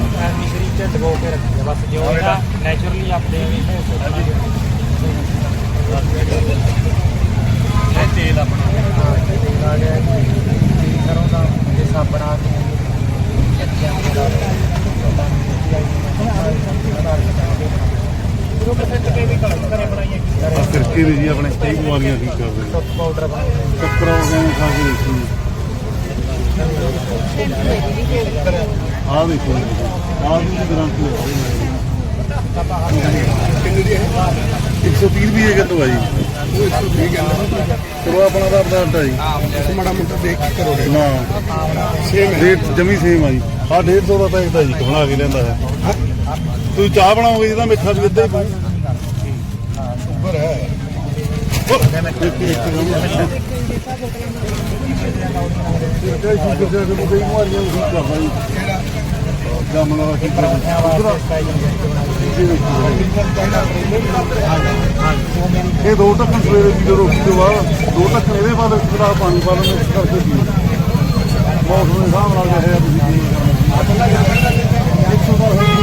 ਮਿਸ਼ਰੀ ਚ ਡਬੋ ਕੇ ਰੱਖੀ ਬਸ ਜੋ ਇਹਦਾ ਨੇਚਰਲੀ ਆਪਣੇ ਇਹ ਤੇਲ ਆਪਣਾ। ਤੇਲ ਆ ਗਿਆ ਜੀ ਸਰੋਂ ਦਾ ਇਹ ਸਾਬਣ ਆ ਗਿਆ ਕਰਕੇ ਵੀ ਜੀ ਆਪਣੇ ਕਈ ਬਿਮਾਰੀਆਂ ਠੀਕ ਕਰਦੇ ਨੇ ਪਾਊਡਰ ਬਣਾ ਚੱਕਰ ਹੋ ਗਏ ਖਾ ਕੇ ਦੇਖੀ। ਆਹ ਦੇਖੋ ਆਹ ਵੀ ਗਰੰਟੀ ਹੈ ਕਿੰਨੇ ਦੀ ਹੈ? 130 ਰੁਪਏ ਹੈ ਕਿਲੋ ਆ ਜੀ। ਉਹ 130 ਕਹਿੰਦਾ ਚਲੋ ਆਪਣਾ ਦਾ ਆਪਣਾ ਅੱਡਾ ਜੀ। ਮਾੜਾ ਮੋਟਾ ਦੇਖ ਕੇ ਕਰੋ। ਨਾ। ਸੇਮ ਰੇਟ ਜਮੀ ਸੇਮ ਆ ਜੀ। ਆਹ 150 ਦਾ ਪੈਕਟ ਆ ਜੀ ਬਣਾ ਕੇ ਲੈਂਦਾ ਹੈ। ਤੁਸੀਂ ਚਾਹ ਬਣਾਓਗੇ ਜਿਹਦਾ ਮਿੱਠਾ ਵੀ ਇੱਦਾਂ ਹੀ ਪਾਓ ਉੱਪਰ ਹੈ। ਇੱਕ ਇੱਕ ਦਾ ਇਹ ਦੋ ਢੱਕਣ ਸਵੇਰੇ ਦੀ ਰੋਟੀ ਤੋਂ ਬਾਅਦ ਦੋ ਢੱਕਣ ਇਹਦੇ ਬਾਅਦ ਖਰਾਬ ਪਾਣੀ ਪਾ ਲੈਂਦੇ ਇਸ ਕਰਕੇ ਪੀਓ ਮੌਸਮ ਦੇ ਹਿਸਾਬ ਨਾਲ ਜਿਹੜੇ ਆ ਤੁਸੀਂ ਪੀ ਇਹ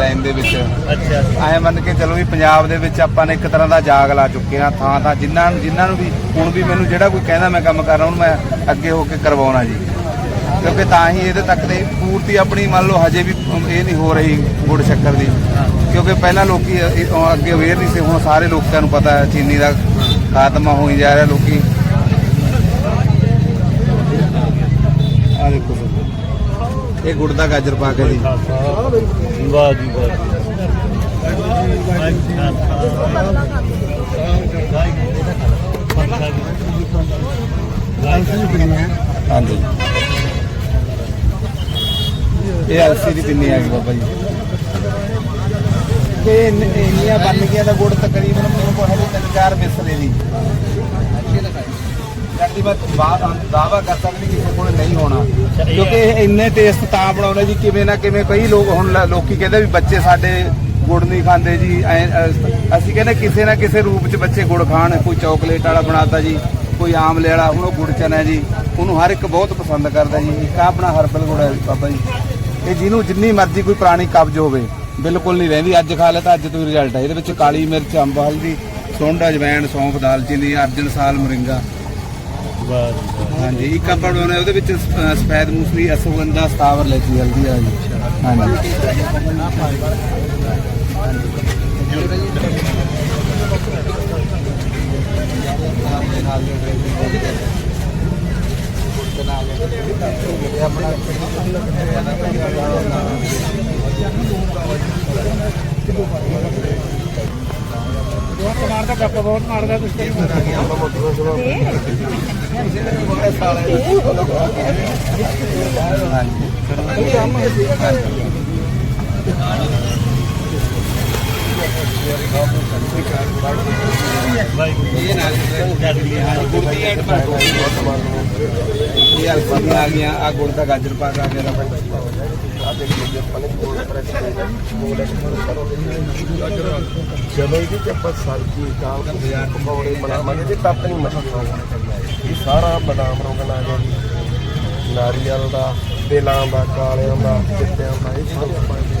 ਲਾਈਨ ਦੇ ਵਿੱਚ। ਅੱਛਾ। ਐ ਮੰਨ ਕੇ ਚਲੋ ਵੀ ਪੰਜਾਬ ਦੇ ਵਿੱਚ ਆਪਾਂ ਨੇ ਇੱਕ ਤਰ੍ਹਾਂ ਦਾ ਜਾਗ ਲਾ ਚੁੱਕੇ ਹਾਂ ਥਾਂ ਥਾਂ ਜਿਨ੍ਹਾਂ ਜਿਨ੍ਹਾਂ ਨੂੰ ਵੀ ਹੁਣ ਵੀ ਮੈਨੂੰ ਜਿਹੜਾ ਕੋਈ ਕਹਿੰਦਾ ਮੈਂ ਕੰਮ ਕਰ ਰਿਹਾ ਉਹਨੂੰ ਮੈਂ ਅੱਗੇ ਹੋ ਕੇ ਕਰਵਾਉਣਾ ਜੀ। ਕਿਉਂਕਿ ਤਾਂ ਹੀ ਇਹਦੇ ਤੱਕ ਦੇ ਪੂਰਤੀ ਆਪਣੀ ਮੰਨ ਲਓ ਹਜੇ ਵੀ ਇਹ ਨਹੀਂ ਹੋ ਰਹੀ ਗੁੜ ਸ਼ੱਕਰ ਦੀ। ਕਿਉਂਕਿ ਪਹਿਲਾਂ ਲੋਕੀ ਅੱਗੇ ਅਵੇਅਰ ਨਹੀਂ ਸੀ ਹੁਣ ਸਾਰੇ ਲੋਕਾਂ ਨੂੰ ਪਤਾ ਹੈ ਚੀਨੀ ਦਾ ਖਾਤਮਾ ਹੋਈ ਜਾ ਰਿਹਾ ਲੋਕੀ। ਆ ਦੇਖੋ ਇਹ ਗੁੜ ਦਾ ਗਾਜਰ ਪਾ ਕੇ ਜੀ। ਵਾਹ ਜੀ ਵਾਹ ਹਾਂਜੀ। ਇਹ ਅਲਸੀ ਦੀ ਪਿੰਨੀ ਆ ਗਈ ਬਾਬਾ ਜੀ। ਤੇ ਇੰਨ- ਇੰਨੀਆਂ ਬਣ ਗਈਆਂ ਦਾ ਗੁੜ ਤਕਰੀਬਨ ਮੈਨੂੰ ਕੋਲ ਹਲੇ ਤਿੰਨ ਚਾਰ ਮਿਸਲੇ ਦੀ ਜਲਦੀ ਮੈਂ ਬਾਤ ਦਾਵਾ ਕਰ ਸਕਦੀ ਕਿਸੇ ਕੋਲ ਨਹੀਂ ਹੋਣਾ। ਕਿਉਂਕਿ ਇਹ ਇੰਨੇ ਟੇਸਟ ਤਾਂ ਬਣਾਉਂਦੇ ਜੀ ਕਿਵੇਂ ਨਾ ਕਿਵੇਂ ਕਈ ਲੋਕ ਹੁਣ ਲ- ਲੋਕੀ ਕਹਿੰਦੇ ਵੀ ਬੱਚੇ ਸਾਡੇ ਗੁੜ ਨਹੀਂ ਖਾਂਦੇ ਜੀ ਅਸੀਂ ਕਹਿੰਦੇ ਕਿਸੇ ਨਾ ਕਿਸੇ ਰੂਪ ਚ ਬੱਚੇ ਗੁੜ ਖਾਣ ਕੋਈ ਚਾਕਲੇਟ ਵਾਲਾ ਬਣਾਤਾ ਜੀ ਕੋਈ ਆਮਲੇ ਵਾਲਾ ਹੁਣ ਉਹ ਗੁੜ ਚਨਾ ਜੀ ਉਹਨੂੰ ਹਰ ਇੱਕ ਬਹੁਤ ਪਸੰਦ ਕਰਦਾ ਜੀ ਇੱਕ ਆਪਣਾ ਹਰਬਲ ਗੁੜ ਹੈ ਬਾਬਾ ਜੀ। ਇਹ ਜਿਹਨੂੰ ਜਿੰਨੀ ਮਰਜ਼ੀ ਕੋਈ ਪੁਰਾਣੀ ਕਬਜ਼ ਹੋਵੇ ਬਿਲਕੁਲ ਨਹੀਂ ਰਹਿੰਦੀ ਅੱਜ ਖਾ ਲਿਆ ਤਾਂ ਅੱਜ ਤੋਂ ਰਿਜ਼ਲਟ ਹੈ ਇਹਦੇ ਵਿੱਚ ਕਾਲੀ ਮਿਰਚ ਅੰਬ ਹਲਦੀ ਸੁੰਡ ਅਜਵਾਇਣ ਸੌਂਫ ਦਾਲਚੀਨੀ ਅਰਜਨ ਸਾਲ ਮਰਿੰਗਾ। ਹਾਂਜੀ, ਇੱਕ ਆਪਾਂ ਬਣਾਉਣਾ ਉਹਦੇ ਵਿੱਚ ਸਫੈਦ ਮੂਸਲੀ ਅਸਵਗੰਧਾ ਸਤਾਵਰ ਲੈਚੀ ਹਲਦੀ ਆ ਜੀ। ਹਾਂਜੀ। ਮਾਰਦਾ ਕੱਪ ਬਹੁਤ ਮਾਰਦਾ ਤੁਸੀਂ ਇਹ ਨਾਲ ਗੁਰਦੀ ਜਦੋਂ ਇਹਦੇ ਚ ਆਪਾਂ ਸਬਜ਼ੀ ਦਾਲ ਪਕੌੜੇ ਬਣਾਵਾਂਗੇ ਤੇ ਤੱਤ ਨਹੀਂ ਮਸਲਾ ਇਹ ਸਾਰਾ ਬਦਾਮ ਰੋਗਨ ਆ ਗਿਆ ਨਾਰੀਅਲ ਦਾ ਤੇਲਾਂ ਦਾ ਕਾਲਿਆਂ ਦਾ ਚਿੱਟਿਆਂ ਦਾ ਇਹ ਸਭ ਪਾਉਂਦੇ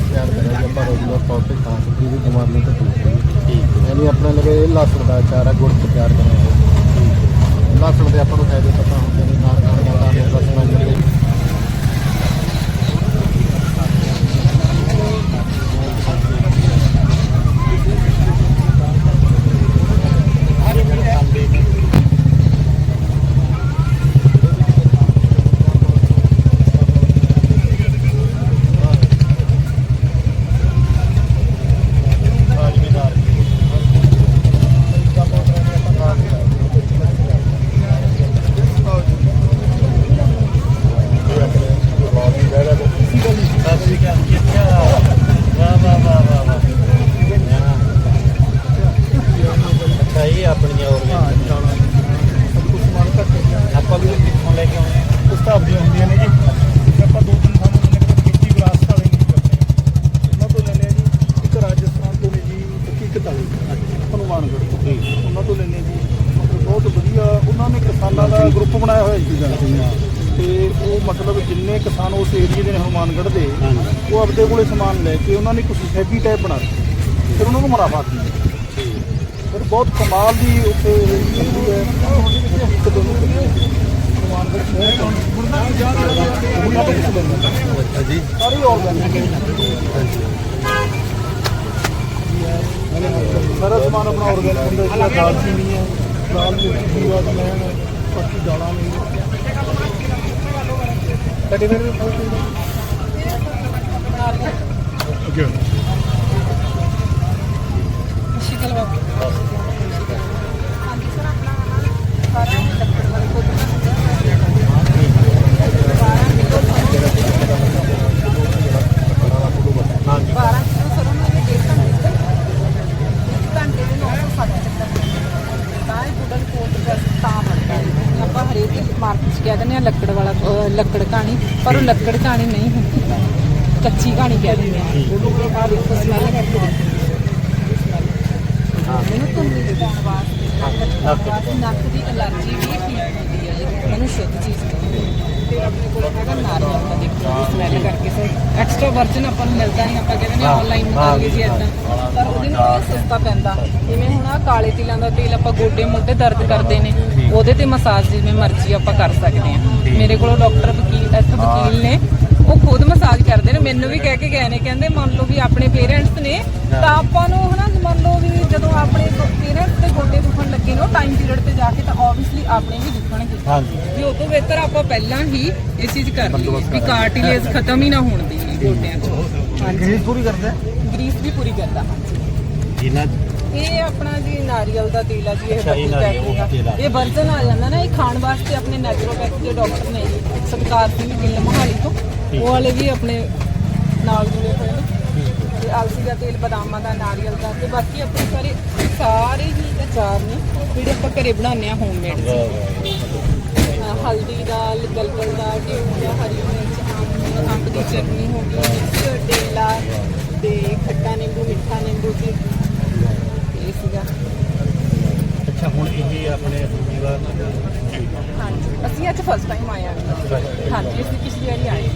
ਚਨੇ ਗੁੜ ਵਾਲੇ ਹਰ ਹਰ ਅਰੇ ਨਾ ਯਾਨੀ ਆਪਣੇ ਲਗੇ ਲਸਣ ਦਾ ਅਚਾਰ ਹੈ ਗੁੜ ਦਾ ਅਚਾਰ ਬਣਿਆ ਹੋਇਆ। ਲਸਣ ਦੇ ਆਪਾਂ ਨੂੰ ਫਾਇਦੇ ਪਤਾ ਹੁੰਦੇ ਨੇ ਨਾਲ ਨਾਲ ਨਾਲ ਲਸਣ ਜਿਹੜੇ ਅੱਛਾ ਇਹ ਆਪਣੀਆਂ ਆਰਗੈਨਿਕ ਆਪਾਂ ਵੀ ਕਿੱਥੋਂ ਲੈ ਕੇ ਆਉਣੇ ਆ? ਉਸਤਾਦ ਦੀਆਂ ਹੁੰਦੀਆਂ ਨੇ ਜੀ ਤੇ ਆਪਾਂ ਦੋ ਤਿੰਨ ਥਾਂ ਤੋਂ ਲੈਣੇ ਕਿ ਗਲਾਸ ਵਾਲੇ ਨਹੀਂ ਕਰਦੇ ਉਹਨਾਂ ਤੋਂ ਲੈਣੇ ਆ ਜੀ ਇੱਕ ਰਾਜਸਥਾਨ ਤੋਂ ਨੇ ਜੀ ਇੱਕ ਇੱਕ ਤਾਲੀ ਹਨੂਮਾਨਗੜ੍ਹ ਤੋਂ ਉਹਨਾਂ ਤੋਂ ਲੈਣੇ ਜੀ ਮਤਲਬ ਬਹੁਤ ਵਧੀਆ ਉਹਨਾਂ ਨੇ ਕਿਸਾਨਾਂ ਦਾ ਗਰੁੱਪ ਬਣਾਇਆ ਹੋਇਆ ਜੀ ਤੇ ਉਹ ਮਤਲਬ ਜਿੰਨੇ ਕਿਸਾਨ ਉਸ ਏਰੀਏ ਦੇ ਨੇ ਹਨੂਮਾਨਗੜ੍ਹ ਦੇ ਉਹ ਆਪਦੇ ਕੋਲੇ ਸਮਾਨ ਲੈ ਕੇ ਉਹਨਾਂ ਨੇ ਕੁਝ ਸੋਸਾਇਟੀ ਟਾਈਪ ਬਣਾ ਦਿੱਤੀ। ਫਿਰ ਉਹਨਾਂ ਨੂੰ ਮੁਨਾਫਾ ਦਿੰਦੇ ਫਿਰ ਬਹੁਤ ਕਮਾਲ ਦੀ ਉੱਥੇ ਹੁੰਦੀ ਹੈ ਇੱਕ ਦੋ ਨੂੰ ਹਨੂਮਾਨਗੜ੍ਹ ਸ਼ਹਿਰ ਤੋਂ ਉਹਨਾਂ ਤੋਂ ਕੁਝ ਲੈਣਾ ਜੀ ਸਾਰੀ ਆਰਗੈਨਿਕ ਸਾਰਾ ਸਮਾਨ ਆਪਣਾ ਆਰਗੈਨਿਕ ਹੁੰਦਾ ਜਿਹੜਾ ਦਾਲ ਚੀਨੀ ਹੈ। ਦਾਲ ਮਿਰਚ ਜੀਰਾ ਜਮੈਣ ਬਾਕੀ ਦਾਲਾਂ ਨੇ। ਕਦੇ ਮੇਰੇ ਓਕੇ ਸ਼ਿਕਲ ਬਾਬੂ ਹਾਂਜੀ ਸਰ ਆਪਣਾ ਸਾਰਾ ਲੱਕੜ ਵਾਲੇ ਕੋਲ ਹਾਂਜੀ 12 ਕਿਲੋ ਸਰ ਉਹਨਾਂ ਨੇ ਡੇਢ ਘੰਟੇ ਇੱਕ ਘੰਟੇ ਦੇ 960 ਚੱਕਰ ਤਾਂ ਇਹ ਵੁਡਨ ਕੋਟ ਦਾ ਤਾਂ ਬਣਦਾ ਹੈ ਆਪਾਂ ਹਰੇਕ ਮਾਰਕੀਟ 'ਚ ਕਹਿ ਦਿੰਦੇ ਆ ਲੱਕੜ ਵਾਲਾ ਲੱਕੜ ਕਹਾਣੀ ਪਰ ਉਹ ਲੱਕੜ ਕਹਾਣੀ ਨਹੀਂ ਹੁੰਦੀ। ਕੱਚੀ ਕਹਾਣੀ ਕਹਿ ਦਿੰਦੇ ਆ। ਆਹ ਦੇਖੋ ਸਮੈਲ ਕਰਕੇ ਮੈਨੂੰ ਧੁੰਨੀ ਦੇ ਪਾਉਣ ਵਾਸਤੇ ਨੱਕ ਦੀ ਨੱਕ ਦੀ। ਅਲਰਜੀ ਵੀ ਠੀਕ ਹੁੰਦੀ ਹੈ ਜੀ। ਮੈਨੂੰ ਸ਼ੁੱਧ ਚੀਜ਼ ਕਹਿੰਦੇ ਤੇਲ ਆਪਣੇ ਕੋਲ ਹੈਗਾ ਨਾਰੀਅਲ ਦਾ ਦੇਖੋ ਸਮੈਲ ਕਰਕੇ। ਸਰ ਐਕਸਟਰਾ ਵਰਜਨ ਆਪਾਂ ਨੂੰ ਮਿਲਦਾ ਨਹੀਂ ਆਪਾਂ ਕਹਿੰਦੇ ਨੇ ਆਨਲਾਈਨ ਮੰਗਾਈਏ ਜੀ ਇਦਾਂ ਪਰ ਉਹਦੇ ਨਾਲ ਇਹ ਸਸਤਾ ਪੈਂਦਾ। ਜਿਵੇਂ ਹੁਣ ਆ ਕਾਲੇ ਤਿਲਾਂ ਦਾ ਤੇਲ ਆਪਾਂ ਗੋਡੇ ਮੋਢੇ ਦਰਦ ਕਰਦੇ ਨੇ ਉਹਦੇ ਤੇ ਮਸਾਜ ਜਿਵੇਂ ਮਰਜ਼ੀ ਆਪਾਂ ਕਰ ਸਕਦੇ ਹਾਂ। ਮੇਰੇ ਕੋਲ ਡਾਕਟਰ ਵਕੀਲ ਇੱਥੇ ਵਕੀਲ ਨੇ ਉਹ ਖੁਦ ਮਸਾਜ ਕਰਦੇ ਨੇ ਮੈਨੂੰ ਵੀ ਕਹਿ ਕੇ ਗਏ ਨੇ ਕਹਿੰਦੇ ਮੰਨ ਲਓ ਵੀ ਆਪਣੇ ਪੇਰੈਂਟਸ ਨੇ ਤਾਂ ਆਪਾਂ ਨੂੰ ਹਨਾ ਮੰਨ ਲਓ ਵੀ ਜਦੋਂ ਆਪਣੇ ਪੇਰੈਂਟਸ ਦੇ ਗੋਡੇ ਦੁਖਣ ਲੱਗੇ ਨੇ ਉਹ ਟਾਈਮ ਪੀਰੀਅਡ ਤੇ ਜਾ ਕੇ ਤਾਂ ਆਬਵੀਅਸਲੀ ਆਪਣੇ ਵੀ ਦੁਖਣਗੇ। ਹਾਂਜੀ। ਵੀ ਉਹ ਤੋਂ ਬਿਹਤਰ ਆਪਾਂ ਪਹਿਲਾਂ ਹੀ ਇਹ ਚੀਜ਼ ਕਰ ਲਈਏ ਵੀ ਕਾਰਟਿਲੇਜ ਖਤਮ ਹੀ ਨਾ ਹੋਣ ਦੀ ਗੋਡਿਆਂ 'ਚ ਹਾਂਜੀ ਗਰੀਸ ਪੂਰੀ ਕਰਦੇ? ਗਰੀਸ ਵੀ ਪੂਰੀ ਕਰਦਾ ਇਹਨਾਂ ਇਹ ਆਪਣਾ ਜੀ ਨਾਰੀਅਲ ਦਾ ਤੇਲ ਆ ਜੀ ਇਹ ਨਾਰੀਅਲ ਪੈਕਿੰਗ ਆ। ਦਾ। ਇਹ ਵਰਜ਼ਨ ਆ ਜਾਂਦਾ ਨਾ ਇਹ ਖਾਣ ਵਾਸਤੇ ਆਪਣੇ ਨੈਚੁਰੋਪੈਥੀ ਦੇ ਡਾਕਟਰ ਨੇ ਜੀ ਸਤਕਾਰ ਸਿੰਘ ਗਿੱਲ ਮਹਾਲੀ ਤੋਂ। ਉਹ ਵਾਲੇ ਵੀ ਆਪਣੇ ਨਾਲ ਜੁੜੇ ਹੋਏ ਨੇ। ਤੇ ਅਲਸੀ ਦਾ ਤੇਲ ਬਦਾਮਾਂ ਦਾ ਨਾਰੀਅਲ ਦਾ ਤੇ ਬਾਕੀ ਆਪਣੇ ਸਾਰੇ ਸਾਰੇ ਹੀ ਅਚਾਰ ਨੇ ਜਿਹੜੇ ਆਪਾਂ ਘਰੇ ਬਣਾਉਂਦੇ ਆ ਹੋਮਮੇਡ ਹਲਦੀ ਦਾ ਗਲਗਲ ਦਾ ਟਿਊਬ ਦਾ ਹਰੀ ਮਿਰਚ ਅੰਬ ਦੀ ਚਟਨੀ ਹੋ ਗਈ ਡੇਲਾ ਤੇ ਖੱਟਾ ਨਿੰਬੂ ਮਿੱਠਾ ਨਿੰਬੂ ਇਹ ਸੀਗਾ। ਅੱਛਾ ਹੁਣ ਇਹ ਆਪਣੇ ਪੂਰਾ ਹਾਂਜੀ। ਅਸੀਂ ਅੱਜ ਫਸਟ ਟਾਈਮ ਆਏ ਹਾਂ। ਹਾਂਜੀ ਅਸੀਂ ਪਿਛਲੀ ਵਾਰੀ ਆਏ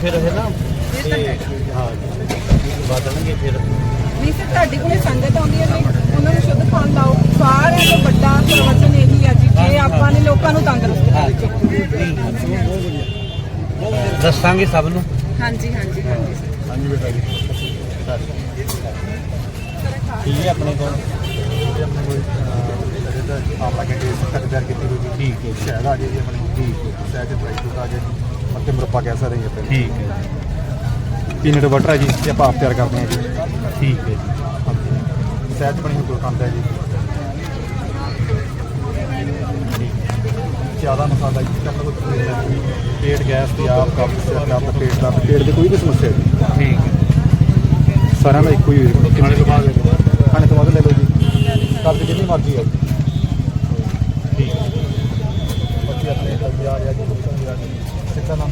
ਫਿਰ ਇਹ ਨਾ ਇਹ ਤਾਂ ਹੈ। ਹਾਂ ਬਦਲਣਗੇ ਫਿਰ। ਨਹੀਂ ਸਰ ਤੁਹਾਡੇ ਕੋਲੇ ਸੰਗਤ ਆਉਂਦੀ ਹੈ ਜੀ ਉਹਨਾਂ ਨੂੰ ਸ਼ੁੱਧ ਖਾਣ ਲਾਓ। ਸਾਰਿਆਂ ਤੋਂ ਵੱਡਾ ਪ੍ਰਵਚਨ ਇਹੀ ਹੈ ਜੀ ਕਿ ਆਪਾਂ ਨੇ ਲੋਕਾਂ ਨੂੰ ਤੰਦਰੁਸਤ ਕਰਨਾ ਦੱਸਾਂਗੇ ਸਭ ਨੂੰ। ਹਾਂਜੀ ਹਾਂਜੀ ਹਾਂਜੀ। ਹਾਂਜੀ ਬੇਟਾ ਜੀ। ਠੀਕ ਹੈ ਆਪਣੇ ਕੋਲ? ਆਪਣੇ ਕੋਲ ਆਪਣਾ ਕਹਿੰਦੇ ਸੱਤਰ ਕੀਤੀ ਹੋਈ ਠੀਕ ਹੈ ਸ਼ਾਇਦ ਆ ਜੇ ਜੀ ਆਪਣੀ ਠੀਕ ਹੈ। ਸ਼ਾਇਦ ਡਰਾਈ ਫਰੂਟ ਆ ਜੇ ਮੱਤੇ ਮਰਪਾ ਕਹਿ ਸਕਦੇ ਹਾਂ ਠੀਕ ਹੈ ਪੀਨਟ ਬਟਰ ਹੈ ਜੀ ਤੇ ਆਪਾਂ ਆਪ ਤਿਆਰ ਕਰਦੇ ਹਾਂ ਜੀ। ਠੀਕ ਹੈ ਜੀ। ਸ਼ਾਇਦ ਬਣੀ ਹੋਈ ਦੁਕਾਨ ਹੈ ਜੀ। ਜ਼ਿਆਦਾ ਮਸਾਲਾ ਜੀ ਆਪਣਾ ਕੋਈ ਪੇਟ ਗੈਸ ਦੀ ਆਪ ਸਿਰ ਦਾ ਪੇਟ ਦਾ। ਪੇਟ ਦੀ ਕੋਈ ਵੀ ਸਮੱਸਿਆ ਨਹੀਂ। ਠੀਕ ਹੈ। ਸਾਰਿਆਂ ਦਾ ਇੱਕੋ ਹੀ ਤੋਂ ਬਾਅਦ ਖਾਣੇ ਤੋਂ ਬਾਅਦ ਲੈ ਲਓ ਜੀ। ਦਰਦ ਜਿੰਨੀ ਮਰਜ਼ੀ ਹੈ। ਠੀਕ। ਬੱਚੇ ਆਪਣੇ ਜਾਂ ਜੀ। ਨਾਮ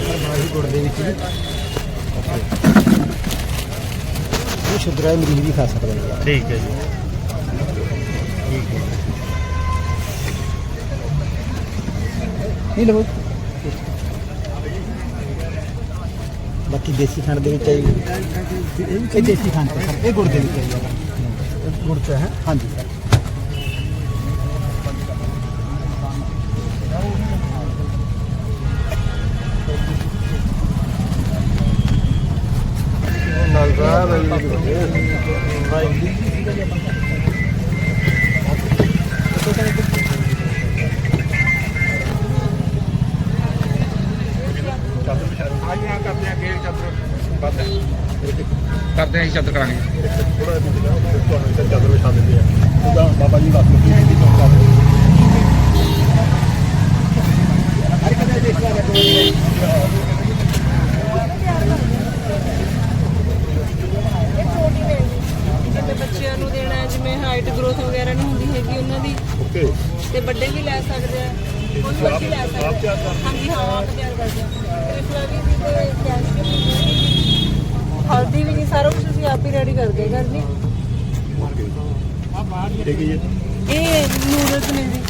ਪਰ ਬੜਾ ਹੀ ਗੁੜ ਦੇ ਵਿੱਚ ਵੀ ਇਹ ਸ਼ੁੱਧਰਾ ਮਰੀਜ਼ ਵੀ ਖਾ ਸਕਦਾ ਹੈ ਠੀਕ ਹੈ ਜੀ। ਠੀਕ ਹੈ। ਇਹ ਲਓ। ਬਾਕੀ ਦੇਸੀ ਖੰਡ ਦੇ ਵਿੱਚ ਹੈ ਜੀ। ਇਹ ਦੇਸੀ ਖੰਡ ਹੈ ਸਰ ਇਹ ਗੁੜ ਦੇ ਵਿੱਚ ਹੈ। ਜੀ ਇਹ ਗੁੜ ਚ ਹੈ? ਹਾਂਜੀ। ਕਰਾਂਗੇ ਥੋੜਾ ਜਿਹਾ ਤੁਹਾਨੂੰ ਇੱਧਰ ਚਾਦਰ ਵਿਛਾ ਦਿੰਦੇ ਆ ਉਹਦਾ ਬਾਬਾ ਜੀ ਦੱਸ ਲਓ ਕੀ ਕੀ ਕੰਮ ਕਰਦੇ ਹਰ ਕਦੇ ਦੇਖ ਲਿਆ ਇਹ ਛੋਟੀ ਨੇ ਜਿਵੇਂ ਬੱਚਿਆਂ ਨੂੰ ਦੇਣਾ ਹੈ, ਜਿਵੇਂ ਹਾਈਟ ਗਰੋਥ ਵਗੈਰਾ ਨਹੀਂ ਹੁੰਦੀ ਹੈਗੀ ਉਹਨਾਂ ਦੀ ਓਕੇ ਤੇ ਵੱਡੇ ਵੀ ਲੈ ਸਕਦੇ ਆ। ਕੋਈ ਮਰਜ਼ੀ ਲੈ ਸਕਦੇ ਆ। ਹਾਂਜੀ ਹਾਂ ਆਪ ਤਿਆਰ ਕਰਦੇ ਆ। ਤ੍ਰਿਫਲਾ ਵੀ ਸੀ ਤੇ ਕੈਲਸ਼ੀਅਮ ਵੀ ਹਲਦੀ ਵੀ ਨਹੀਂ ਸਾਰਾ ਕੁਝ ਤੁਸੀਂ ਆਪ ਹੀ ਰੈਡੀ ਕਰਦੇ ਘਰ ਦੀ। ਇਹ ਨੂਡਲਸ ਨੇ ਜੀ।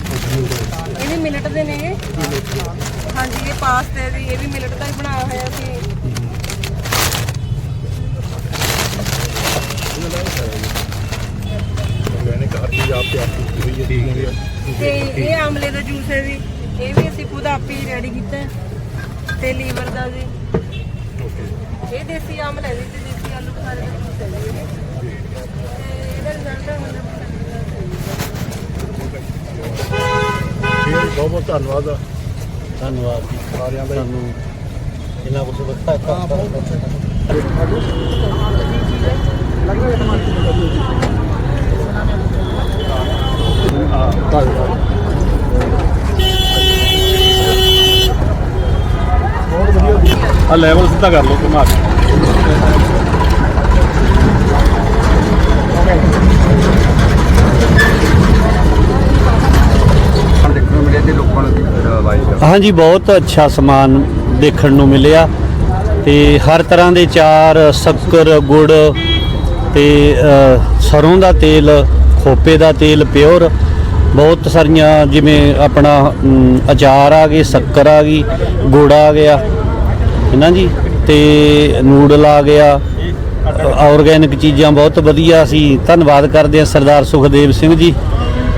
ਇਹ ਵੀ ਮਿਲਟ ਦੇ ਨੇ। ਹਾਂਜੀ ਇਹ ਪਾਸਤੇ ਦੀ ਇਹ ਵੀ ਮਿਲਟ ਦਾ ਹੀ ਬਣਾਇਆ ਹੋਇਆ ਸੀ। ਤੇ ਇਹ ਆਮਲੇ ਦਾ ਜੂਸ ਹੈ ਜੀ। ਇਹ ਵੀ ਅਸੀਂ ਖੁਦ ਆਪ ਹੀ ਰੈਡੀ ਕੀਤਾ ਤੇ ਲੀਵਰ ਦਾ ਜੀ। ਦੇਸੀ ਆਮਲਾ ਹੈ ਜੀ ਤੇ ਦੇਸੀ ਆਲੂ ਬੁਖਾਰੇ ਦਾ ਇਹ। ਤੇ ਇਹਦਾ ਰਿਜ਼ਲਟ ਹੈ। 100% ਠੀਕ ਹੈ ਬਹੁਤ ਬਹੁਤ ਧੰਨਵਾਦ ਆ। ਧੰਨਵਾਦ ਜੀ। ਸਾਰਿਆਂ ਦਾ ਸਾਨੂੰ ਇਹਨਾਂ ਕੁਝ ਦਿੱਤਾ ਹਾਂ ਬਹੁਤ ਆ ਲੈਵਲ ਸਿੱਧਾ ਕਰ ਲਓ ਘੁਮਾ ਕੇ। ਹਾਂਜੀ ਬਹੁਤ ਅੱਛਾ ਸਮਾਨ ਦੇਖਣ ਨੂੰ ਮਿਲਿਆ ਤੇ ਹਰ ਤਰ੍ਹਾਂ ਦੇ ਚਾਰ ਸ਼ੱਕਰ ਗੁੜ ਤੇ ਅ, ਸਰੋਂ ਦਾ ਤੇਲ ਖੋਪੇ ਦਾ ਤੇਲ ਪਿਓਰ ਬਹੁਤ ਸਾਰੀਆਂ ਜਿਵੇਂ ਆਪਣਾ ਅਚਾਰ ਆ ਗਏ ਸ਼ੱਕਰ ਆ ਗਈ ਗੁੜ ਆ ਗਿਆ। ਹੈ ਨਾ ਜੀ? ਤੇ ਨੂਡਲ ਆ ਗਿਆ। ਆਰਗੈਨਿਕ ਚੀਜ਼ਾਂ ਬਹੁਤ ਵਧੀਆ ਅਸੀਂ ਧੰਨਵਾਦ ਕਰਦੇ ਹਾਂ ਸਰਦਾਰ Sukhdev Singh ji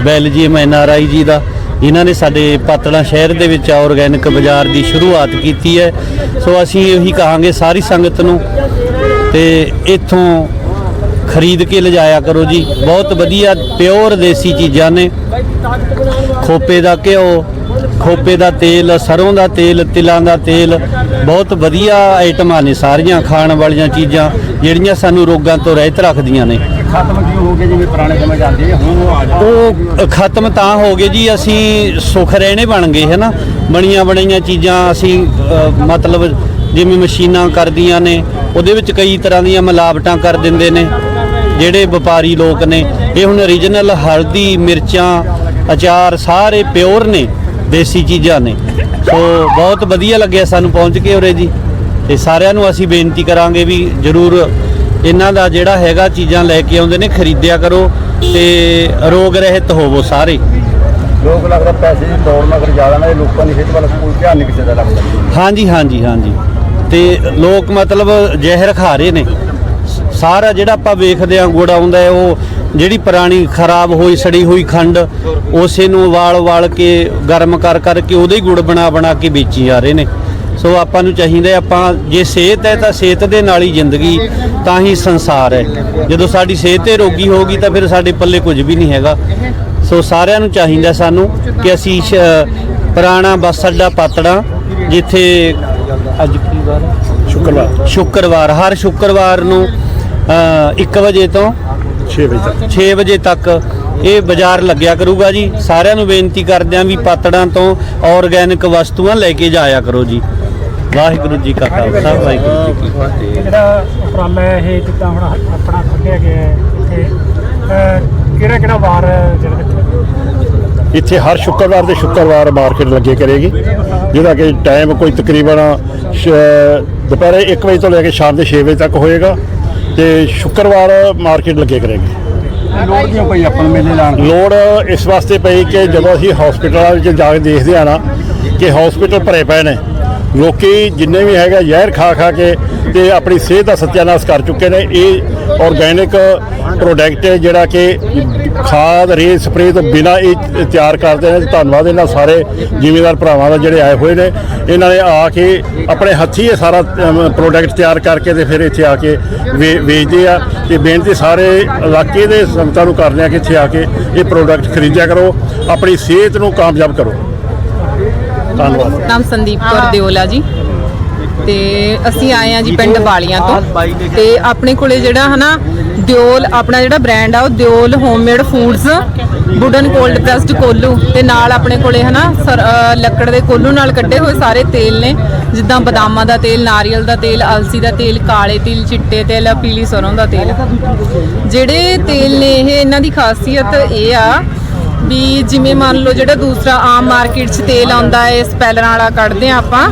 Belgium N R I ਜੀ ਦਾ। ਜਿਨ੍ਹਾਂ ਨੇ ਸਾਡੇ ਪਾਤੜਾ ਸ਼ਹਿਰ ਦੇ ਵਿੱਚ ਆਰਗੈਨਿਕ ਬਾਜ਼ਾਰ ਦੀ ਸ਼ੁਰੂਆਤ ਕੀਤੀ ਹੈ। ਸੋ ਅਸੀਂ ਇਹੀ ਕਹਾਂਗੇ ਸਾਰੀ ਸੰਗਤ ਨੂੰ ਤੇ ਇੱਥੋਂ ਖਰੀਦ ਕੇ ਲਿਜਾਇਆ ਕਰੋ ਜੀ। ਬਹੁਤ ਵਧੀਆ ਪਿਓਰ ਦੇਸੀ ਚੀਜ਼ਾਂ ਨੇ। ਖੋਪੇ ਦਾ ਘਿਓ ਖੋਪੇ ਦਾ ਤੇਲ ਸਰੋਂ ਦਾ ਤੇਲ ਤਿਲਾਂ ਦਾ ਤੇਲ ਬਹੁਤ ਵਧੀਆ ਆਈਟਮਾਂ ਨੇ ਸਾਰੀਆਂ ਖਾਣ ਵਾਲੀਆਂ ਚੀਜ਼ਾਂ ਜਿਹੜੀਆਂ ਸਾਨੂੰ ਰੋਗਾਂ ਤੋਂ ਰਹਿਤ ਰੱਖਦੀਆਂ ਨੇ। ਖਤਮ ਕਿਉਂ ਹੋ ਗਏ? ਜਿਵੇਂ ਪੁਰਾਣੇ ਸਮੇਂ ਜਾਂਦੇ ਹੁਣ ਉਹ ਆ ਉਹ ਖਤਮ ਤਾਂ ਹੋ ਗਏ ਜੀ ਅਸੀਂ ਸੁਖ ਰਹਿਣੇ ਬਣ ਗਏ ਹੈ ਨਾ ਬਣੀਆਂ ਬਣਾਈਆਂ ਚੀਜ਼ਾਂ ਅਸੀਂ ਅ, ਮਤਲਬ ਜਿਵੇਂ ਮਸ਼ੀਨਾਂ ਕਰਦੀਆਂ ਨੇ ਉਹਦੇ ਵਿੱਚ ਕਈ ਤਰ੍ਹਾਂ ਦੀਆਂ ਮਿਲਾਵਟਾਂ ਕਰ ਦਿੰਦੇ ਨੇ ਜਿਹੜੇ ਵਪਾਰੀ ਲੋਕ ਨੇ। ਇਹ ਹੁਣ ਓਰੀਜਨਲ ਹਲਦੀ ਮਿਰਚਾਂ ਅਚਾਰ ਸਾਰੇ ਪਿਓਰ ਨੇ। ਦੇਸੀ ਚੀਜ਼ਾਂ ਨੇ। ਸੋ ਬਹੁਤ ਵਧੀਆ ਲੱਗਿਆ ਸਾਨੂੰ ਪਹੁੰਚ ਕੇ ਉਰੇ ਜੀ। ਤੇ ਸਾਰਿਆਂ ਨੂੰ ਅਸੀਂ ਬੇਨਤੀ ਕਰਾਂਗੇ ਵੀ ਜਰੂਰ ਇਹਨਾਂ ਦਾ ਜਿਹੜਾ ਹੈਗਾ ਚੀਜ਼ਾਂ ਲੈ ਕੇ ਆਉਂਦੇ ਨੇ ਖਰੀਦਿਆ ਕਰੋ ਤੇ ਰੋਗ ਰਹਿਤ ਹੋਵੋ ਸਾਰੇ। ਲੋਕ ਲੱਗਦਾ ਪੈਸੇ ਦੀ ਦੌੜ ਮਗਰ ਜ਼ਿਆਦਾ ਨੇ ਲੋਕਾਂ ਦੀ ਸਿਹਤ ਵੱਲ ਕੋਈ ਧਿਆਨ ਨਹੀਂ ਕਿਸੇ ਦਾ ਲੱਗਦਾ। ਹਾਂਜੀ ਹਾਂਜੀ ਹਾਂਜੀ। ਤੇ ਲੋਕ ਮਤਲਬ ਜ਼ਹਿਰ ਖਾ ਰਹੇ ਨੇ। ਸਾਰਾ ਜਿਹੜਾ ਆਪਾਂ ਵੇਖਦੇ ਆਂ ਗੁੜ ਆਉਂਦਾ ਹੈ ਉਹ ਜਿਹੜੀ ਪੁਰਾਣੀ ਖਰਾਬ ਹੋਈ ਸੜੀ ਹੋਈ ਖੰਡ ਉਸੇ ਨੂੰ ਵਾਲ ਵਾਲ ਕੇ ਗਰਮ ਕਰ ਕਰਕੇ ਉਹਦੇ ਹੀ ਗੁੜ ਬਣਾ ਬਣਾ ਕੇ ਵੇਚੀ ਜਾ ਰਹੇ ਨੇ। ਸੋ ਆਪਾਂ ਨੂੰ ਚਾਹੀਦਾ ਹੈ ਆਪਾਂ ਜੇ ਸਿਹਤ ਹੈ ਤਾਂ ਸਿਹਤ ਦੇ ਨਾਲ ਹੀ ਜ਼ਿੰਦਗੀ ਤਾਂ ਹੀ ਸੰਸਾਰ ਹੈ। ਜਦੋਂ ਸਾਡੀ ਸਿਹਤ ਤੇ ਰੋਗੀ ਹੋਗੀ ਤਾਂ ਫਿਰ ਸਾਡੇ ਪੱਲੇ ਕੁਝ ਵੀ ਨਹੀਂ ਹੈਗਾ। ਸੋ ਸਾਰਿਆਂ ਨੂੰ ਚਾਹੀਦਾ ਸਾਨੂੰ ਕਿ ਅਸੀਂ ਪੁਰਾਣਾ ਬੱਸ ਅੱਡਾ ਪਾਤੜਾ ਜਿੱਥੇ ਅੱਜ ਕੀ ਵਾਰ ਹੈ? ਸ਼ੁੱਕਰਵਾਰ। ਸ਼ੁੱਕਰਵਾਰ ਹਰ ਸ਼ੁੱਕਰਵਾਰ ਨੂੰ 1 ਵਜੇ ਤੋਂ 6 ਵਜੇ ਤੱਕ। 6 ਵਜੇ ਤੱਕ ਇਹ ਬਾਜ਼ਾਰ ਲੱਗਿਆ ਕਰੂਗਾ ਜੀ। ਸਾਰਿਆਂ ਨੂੰ ਬੇਨਤੀ ਕਰਦੇ ਆਂ ਵੀ ਪਾਤੜਾਂ ਤੋਂ ਆਰਗੈਨਿਕ ਵਸਤੂਆਂ ਲੈ ਕੇ ਜਾਇਆ ਕਰੋ ਜੀ। ਵਾਹਿਗੁਰੂ ਜੀ ਕਾ ਖਾਲਸਾ ਵਾਹਿਗੁਰੂ ਜੀ ਕੀ ਫਤਿਹ। ਜਿਹੜਾ ਉਪਰਾਲਾ ਇਹ ਜਿੱਦਾਂ ਹੁਣ ਆਪਣਾ ਖੋਲ੍ਹਿਆ ਗਿਆ ਹੈ ਇੱਥੇ ਕਿਹੜਾ ਕਿਹੜਾ ਵਾਰ ਜਿਹੜਾ ਇੱਥੇ ਹਰ ਸ਼ੁੱਕਰਵਾਰ ਦੇ ਸ਼ੁੱਕਰਵਾਰ ਮਾਰਕੀਟ ਲੱਗੇ ਕਰੇਗੀ। ਜਿਹਦਾ ਕਿ ਟਾਈਮ ਕੋਈ ਤਕਰੀਬਨ ਦੁਪਹਿਰੇ 1 ਵਜੇ ਤੋਂ ਲੈ ਕੇ ਸ਼ਾਮ ਦੇ 6 ਵਜੇ ਤੱਕ ਹੋਏਗਾ ਤੇ ਸ਼ੁੱਕਰਵਾਰ ਮਾਰਕੀਟ ਲੱਗੇ ਕਰੇਗੀ। ਲੋੜ ਕਿਉਂ ਪਈ ਆਪਾਂ ਨੂੰ ਮੇਲੇ ਲਾਉਣ ਲੋੜ ਇਸ ਵਾਸਤੇ ਪਈ ਕਿ ਜਦੋਂ ਅਸੀਂ ਹਸਪੀਟਲਾਂ ਵਿੱਚ ਜਾ ਕੇ ਦੇਖਦੇ ਆ ਨਾ ਕਿ ਹਸਪੀਟਲ ਭਰੇ ਪਏ ਨੇ। ਲੋਕੀ ਜਿੰਨੇ ਵੀ ਹੈਗਾ ਜ਼ਹਿਰ ਖਾ ਖਾ ਕੇ ਤੇ ਆਪਣੀ ਸਿਹਤ ਦਾ ਸਤਿਆਨਾਸ਼ ਕਰ ਚੁੱਕੇ ਨੇ। ਇਹ ਆਰਗੈਨਿਕ ਪ੍ਰੋਡਕਟ ਹੈ ਜਿਹੜਾ ਕਿ ਖਾਦ ਰੇ ਸਪਰੇਅ ਤੋਂ ਬਿਨਾ ਇਹ ਤਿਆਰ ਕਰਦੇ ਨੇ। ਧੰਨਵਾਦ ਇਹਨਾਂ ਸਾਰੇ ਜ਼ਿਮੀਂਦਾਰ ਭਰਾਵਾਂ ਦਾ ਜਿਹੜੇ ਆਏ ਹੋਏ ਨੇ। ਇਹਨਾਂ ਨੇ ਆ ਕੇ ਆਪਣੇ ਹੱਥੀਂ ਇਹ ਸਾਰਾ ਪ੍ਰੋਡਕਟ ਤਿਆਰ ਕਰਕੇ ਤੇ ਫਿਰ ਇੱਥੇ ਆ ਕੇ ਵੇ- ਵੇਚਦੇ ਆ। ਤੇ ਬੇਨਤੀ ਸਾਰੇ ਇਲਾਕੇ ਦੇ ਸੰਗਤਾਂ ਨੂੰ ਕਰਦੇ ਆ ਕਿ ਇੱਥੇ ਆ ਕੇ ਇਹ ਪ੍ਰੋਡਕਟ ਖਰੀਦਿਆ ਕਰੋ। ਆਪਣੀ ਸਿਹਤ ਨੂੰ ਕਾਮਯਾਬ ਕਰੋ। ਧੰਨਵਾਦ। ਨਾਮ ਸੰਦੀਪ ਕੌਰ ਦਿਓਲਾ ਜੀ। ਤੇ ਅਸੀਂ ਆਏ ਆ ਜੀ ਪਿੰਡ ਵਾਲੀਆਂ ਤੋਂ। ਤੇ ਆਪਣੇ ਕੋਲੇ ਜਿਹੜਾ ਹਨਾ ਦਿਓਲ ਆਪਣਾ ਜਿਹੜਾ ਬ੍ਰਾਂਡ ਆ ਉਹ Deol homemade foods wooden cold pressed ਕੋਲੂ। ਤੇ ਨਾਲ ਆਪਣੇ ਕੋਲੇ ਹਨਾ ਲੱਕੜ ਦੇ ਕੋਲੂ ਨਾਲ ਕੱਢੇ ਹੋਏ ਸਾਰੇ ਤੇਲ ਨੇ। ਜਿੱਦਾਂ ਬਦਾਮਾਂ ਦਾ ਤੇਲ ਨਾਰੀਅਲ ਦਾ ਤੇਲ ਅਲਸੀ ਦਾ ਤੇਲ ਕਾਲੇ ਤਿਲ ਚਿੱਟੇ ਤੇਲ ਪੀਲੀ ਸਰੋਂ ਦਾ ਤੇਲ। ਜਿਹੜੇ ਤੇਲ ਨੇ ਇਹ ਇਹਨਾਂ ਦੀ ਖਾਸੀਅਤ ਇਹ ਆ ਵੀ ਜਿਵੇਂ ਮੰਨ ਲਓ ਜਿਹੜਾ ਦੂਸਰਾ ਆਮ ਮਾਰਕੀਟ 'ਚ ਤੇਲ ਆਉਂਦਾ ਹੈ ਸਪੈਲਰਾਂ ਵਾਲਾ ਕੱਢਦੇ ਆ ਆਪਾਂ।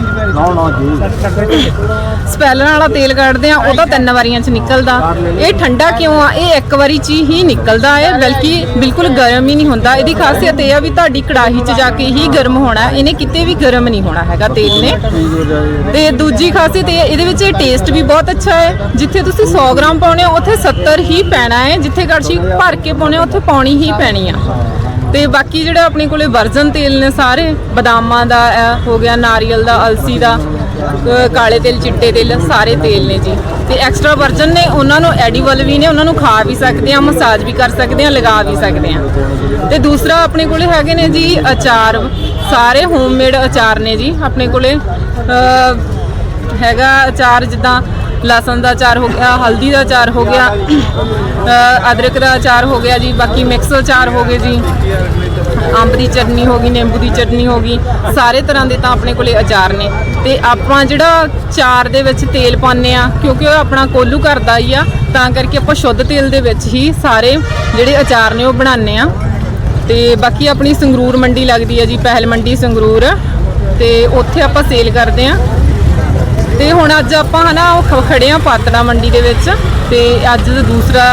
ਸਪੈਲਰਾਂ ਵਾਲਾ ਤੇਲ ਕੱਢਦੇ ਆ ਉਹ ਤਾਂ ਤਿੰਨ ਵਾਰੀਆਂ 'ਚ ਨਿਕਲਦਾ। ਇਹ ਠੰਡਾ ਕਿਉਂ ਆ? ਇਹ ਇੱਕ ਵਾਰੀ 'ਚ ਹੀ ਨਿਕਲਦਾ ਹੈ ਬਲਕਿ ਬਿਲਕੁਲ ਗਰਮ ਹੀ ਨਹੀਂ ਹੁੰਦਾ। ਇਹਦੀ ਖਾਸੀਅਤ ਇਹ ਆ ਵੀ ਤੁਹਾਡੀ ਕੜਾਹੀ 'ਚ ਜਾ ਕੇ ਹੀ ਗਰਮ ਹੋਣਾ। ਇਹਨੇ ਕਿਤੇ ਵੀ ਗਰਮ ਨਹੀਂ ਹੋਣਾ ਹੈਗਾ ਤੇਲ ਨੇ। ਤੇ ਦੂਜੀ ਖਾਸੀਅਤ ਇਹ ਇਹਦੇ ਵਿੱਚ ਟੇਸਟ ਵੀ ਬਹੁਤ ਅੱਛਾ ਹੈ। ਜਿੱਥੇ ਤੁਸੀਂ 100 ਗ੍ਰਾਮ ਪਾਉਣੇ ਹੋ ਉੱਥੇ 70 ਹੀ ਪੈਣਾ ਹੈ। ਜਿੱਥੇ ਕੜਛੀ ਭਰ ਕੇ ਪਾਉਣੇ ਉੱਥੇ ਪਾਉਣੀ ਹੀ ਪੈਣੀ ਆ। ਤੇ ਬਾਕੀ ਜਿਹੜਾ ਆਪਣੇ ਕੋਲੇ ਵਰਜਨ ਤੇਲ ਨੇ ਸਾਰੇ, ਬਦਾਮਾਂ ਦਾ ਹੋ ਗਿਆ ਨਾਰੀਅਲ ਦਾ, ਅਲਸੀ ਦਾ ਕਾਲੇ ਤੇਲ, ਚਿੱਟੇ ਤੇਲ, ਸਾਰੇ ਤੇਲ ਨੇ ਜੀ। ਤੇ ਐਕਸਟਰਾ ਵਰਜਨ ਨੇ, ਉਹਨਾਂ ਨੂੰ ਐਡੀਵਲ ਵੀ ਨੇ, ਉਹਨਾਂ ਨੂੰ ਖਾ ਵੀ ਸਕਦੇ ਆ ਮਸਾਜ ਵੀ ਕਰ ਸਕਦੇ ਆ ਲਗਾ ਵੀ ਸਕਦੇ ਆ ਤੇ ਦੂਸਰਾ ਆਪਣੇ ਕੋਲੇ ਹੈਗੇ ਨੇ ਜੀ ਅਚਾਰ, ਸਾਰੇ ਹੋਮਮੇਡ ਅਚਾਰ ਨੇ ਜੀ, ਆਪਣੇ ਕੋਲੇ ਹੈਗਾ ਅਚਾਰ ਜਿੱਦਾਂ ਲਸਣ ਦਾ ਅਚਾਰ ਹੋ ਗਿਆ, ਹਲਦੀ ਦਾ ਅਚਾਰ ਹੋ ਗਿਆ ਅਦਰਕ ਦਾ ਅਚਾਰ ਹੋ ਗਿਆ ਜੀ, ਬਾਕੀ ਮਿਕਸ ਅਚਾਰ ਹੋ ਗਏ ਜੀ। ਅੰਬ ਦੀ ਚਟਨੀ ਹੋ ਗਈ, ਨਿੰਬੂ ਦੀ ਚਟਨੀ ਹੋ ਗਈ, ਸਾਰੇ ਤਰ੍ਹਾਂ ਦੇ ਤਾਂ ਆਪਣੇ ਕੋਲੇ ਅਚਾਰ ਨੇ। ਤੇ ਆਪਾਂ ਜਿਹੜਾ ਚਾਰ ਦੇ ਵਿੱਚ ਤੇਲ ਪਾਉਂਦੇ ਆ ਕਿਉਂਕਿ ਉਹ ਆਪਣਾ ਕੋਲੂ ਕਰਦਾ ਹੀ ਆ, ਤਾਂ ਕਰਕੇ ਆਪਾਂ ਸ਼ੁੱਧ ਤੇਲ ਦੇ ਵਿੱਚ ਹੀ ਸਾਰੇ ਜਿਹੜੇ ਅਚਾਰ ਨੇ ਉਹ ਬਣਾਉਂਦੇ ਆ ਤੇ ਬਾਕੀ ਆਪਣੀ ਸੰਗਰੂਰ ਮੰਡੀ ਲੱਗਦੀ ਹੈ ਜੀ, ਪਹਿਲ ਮੰਡੀ ਸੰਗਰੂਰ। ਤੇ ਉੱਥੇ ਆਪਾਂ ਸੇਲ ਕਰਦੇ ਆ ਤੇ ਹੁਣ ਅੱਜ ਆਪਾਂ ਹਨਾ ਉਹ ਖ- ਖੜੇ ਆ ਪਾਤੜਾ ਮੰਡੀ ਦੇ ਵਿੱਚ ਤੇ ਅੱਜ ਦੂਸਰਾ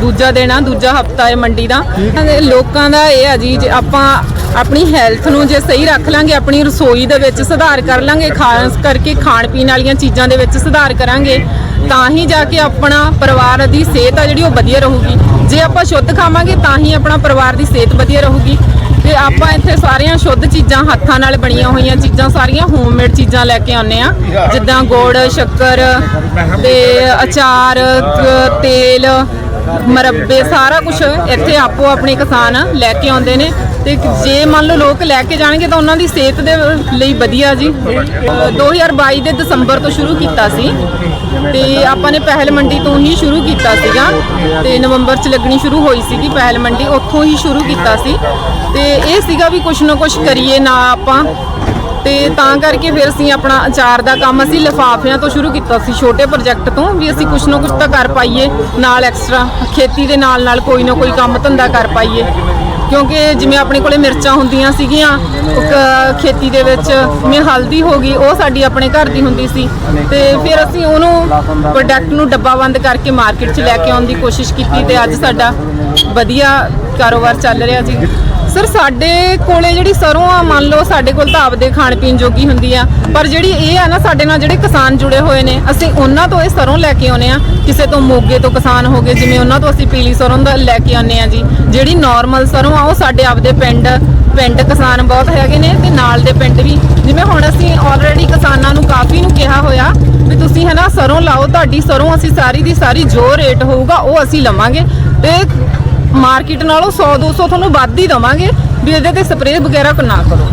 ਦੂਜਾ ਦਿਨ ਆ ਦੂਜਾ ਹਫਤਾ ਹੈ ਮੰਡੀ ਦਾ। ਤੇ ਲੋਕਾਂ ਦਾ ਇਹ ਆ ਜੀ ਜੇ ਆਪਾਂ ਆਪਣੀ ਹੈਲਥ ਨੂੰ ਜੇ ਸਹੀ ਰੱਖ ਲਾਂਗੇ ਆਪਣੀ ਰਸੋਈ ਦੇ ਵਿੱਚ ਸੁਧਾਰ ਕਰ ਲਾਂਗੇ ਖਾਸ ਕਰਕੇ ਖਾਣ ਪੀਣ ਵਾਲੀਆਂ ਚੀਜ਼ਾਂ ਦੇ ਵਿੱਚ ਸੁਧਾਰ ਕਰਾਂਗੇ ਤਾਂ ਹੀ ਜਾ ਕੇ ਆਪਣਾ ਪਰਿਵਾਰ ਦੀ ਸਿਹਤ ਆ ਜਿਹੜੀ ਉਹ ਵਧੀਆ ਰਹੂਗੀ। ਜੇ ਆਪਾਂ ਸ਼ੁੱਧ ਖਾਵਾਂਗੇ ਤਾਂ ਹੀ ਆਪਣਾ ਪਰਿਵਾਰ ਦੀ ਸਿਹਤ ਵਧੀਆ ਰਹੂਗੀ। ਤੇ ਆਪਾਂ ਇੱਥੇ ਸਾਰੀਆਂ ਸ਼ੁੱਧ ਚੀਜ਼ਾਂ ਹੱਥਾਂ ਨਾਲ ਬਣੀਆਂ ਹੋਈਆਂ ਚੀਜ਼ਾਂ, ਸਾਰੀਆਂ ਹੋਮਮੇਡ ਚੀਜ਼ਾਂ ਲੈ ਕੇ ਆਉਂਦੇ ਆ ਜਿੱਦਾਂ ਗੁੜ, ਸ਼ੱਕਰ ਤੇ ਅਚਾਰ, ਤੇਲ, ਮਰੱਬੇ, ਸਾਰਾ ਕੁਝ ਇੱਥੇ ਆਪੋ ਆਪਣੇ ਕਿਸਾਨ ਲੈ ਕੇ ਆਉਂਦੇ ਨੇ। ਤੇ ਜੇ ਮੰਨ ਲਓ ਲੋਕ ਲੈ ਕੇ ਜਾਣਗੇ ਤਾਂ ਉਹਨਾਂ ਦੀ ਸਿਹਤ ਦੇ ਲਈ ਵਧੀਆ ਜੀ। ਅ, 2022 ਦੇ ਦਸੰਬਰ ਤੋਂ ਸ਼ੁਰੂ ਕੀਤਾ ਸੀ ਤੇ ਆਪਾਂ ਨੇ ਪਹਿਲ ਮੰਡੀ ਤੋਂ ਹੀ ਸ਼ੁਰੂ ਕੀਤਾ ਸੀਗਾ ਤੇ ਨਵੰਬਰ ਚ ਲੱਗਣੀ ਸ਼ੁਰੂ ਹੋਈ ਸੀਗੀ ਪਹਿਲ ਮੰਡੀ ਉੱਥੋਂ ਹੀ ਸ਼ੁਰੂ ਕੀਤਾ ਸੀ ਤੇ ਇਹ ਸੀਗਾ ਵੀ ਕੁਛ ਨਾ ਕੁਛ ਕਰੀਏ ਨਾ ਆਪਾਂ ਤੇ ਤਾਂ ਕਰਕੇ ਫਿਰ ਅਸੀਂ ਆਪਣਾ ਅਚਾਰ ਦਾ ਕੰਮ ਅਸੀਂ ਲਿਫਾਫਿਆਂ ਤੋਂ ਸ਼ੁਰੂ ਕੀਤਾ ਸੀ ਛੋਟੇ ਪ੍ਰੋਜੈਕਟ ਤੋਂ ਵੀ ਅਸੀਂ ਕੁਛ ਨਾ ਕੁਛ ਤਾਂ ਕਰ ਪਾਈਏ ਨਾਲ ਐਕਸਟਰਾ ਖੇਤੀ ਦੇ ਨਾਲ ਨਾਲ ਕੋਈ ਨਾ ਕੋਈ ਕੰਮ ਧੰਦਾ ਕਰ ਪਾਈਏ। ਕਿਉਂਕਿ ਜਿਵੇਂ ਆਪਣੇ ਕੋਲੇ ਮਿਰਚਾਂ ਹੁੰਦੀਆਂ ਸੀਗੀਆਂ ਕ- ਖੇਤੀ ਦੇ ਵਿੱਚ ਜਿਵੇਂ ਹਲਦੀ ਹੋ ਗਈ, ਉਹ ਸਾਡੀ ਆਪਣੇ ਘਰ ਦੀ ਹੁੰਦੀ ਸੀ। ਤੇ ਫਿਰ ਅਸੀਂ ਉਹਨੂੰ ਪ੍ਰੋਡਕਟ ਨੂੰ ਡੱਬਾ ਬੰਦ ਕਰਕੇ ਮਾਰਕੀਟ 'ਚ ਲੈ ਕੇ ਆਉਣ ਦੀ ਕੋਸ਼ਿਸ਼ ਕੀਤੀ ਤੇ ਅੱਜ ਸਾਡਾ ਵਧੀਆ ਕਾਰੋਬਾਰ ਚੱਲ ਰਿਹਾ ਜੀ। ਸਰ, ਸਾਡੇ ਕੋਲੇ ਜਿਹੜੀ ਸਰੋਂ ਆ, ਮੰਨ ਲਓ ਸਾਡੇ ਕੋਲ ਤਾਂ ਆਪਦੇ ਖਾਣ ਪੀਣ ਜੋਗੀ ਹੁੰਦੀ ਆ, ਪਰ ਜਿਹੜੀ ਇਹ ਆ ਨਾ ਸਾਡੇ ਨਾਲ ਜਿਹੜੇ ਕਿਸਾਨ ਜੁੜੇ ਹੋਏ ਨੇ, ਅਸੀਂ ਉਹਨਾਂ ਤੋਂ ਇਹ ਸਰੋਂ ਲੈ ਕੇ ਆਉਨੇ ਆ। ਕਿਸੇ ਤੋਂ ਮੋਗੇ ਤੋਂ ਕਿਸਾਨ ਹੋ ਗਏ, ਜਿਵੇਂ ਉਹਨਾਂ ਤੋਂ ਅਸੀਂ ਪੀਲੀ ਸਰੋਂ ਦਾ ਲੈ ਕੇ ਆਉਨੇ ਆ ਜੀ। ਜਿਹੜੀ ਨਾਰਮਲ ਸਰੋਂ ਆ, ਉਹ ਸਾਡੇ ਆਪਦੇ ਪਿੰਡ ਪਿੰਡ ਕਿਸਾਨ ਬਹੁਤ ਹੈਗੇ ਨੇ ਤੇ ਨਾਲ ਦੇ ਪਿੰਡ ਵੀ। ਜਿਵੇਂ ਹੁਣ ਅਸੀਂ ਆਲਰੇਡੀ ਕਿਸਾਨਾਂ ਨੂੰ ਕਾਫੀ ਨੂੰ ਕਿਹਾ ਹੋਇਆ ਵੀ ਤੁਸੀਂ ਹੈ ਨਾ ਸਰੋਂ ਲਾਓ, ਤੁਹਾਡੀ ਸਰੋਂ ਅਸੀਂ ਸਾਰੀ ਦੀ ਸਾਰੀ ਜੋ ਰੇਟ ਹੋਊਗਾ, ਉਹ ਅਸੀਂ ਲਵਾਂਗੇ। ਤੇ ਮਾਰਕੀਟ ਨਾਲੋਂ 100 200 ਤੁਹਾਨੂੰ ਵੱਧ ਹੀ ਦਵਾਂਗੇ। ਵੀ ਇਹਦੇ ਤੇ ਸਪਰੇਅ ਵਗੈਰਾ ਨਾ ਕਰੋ।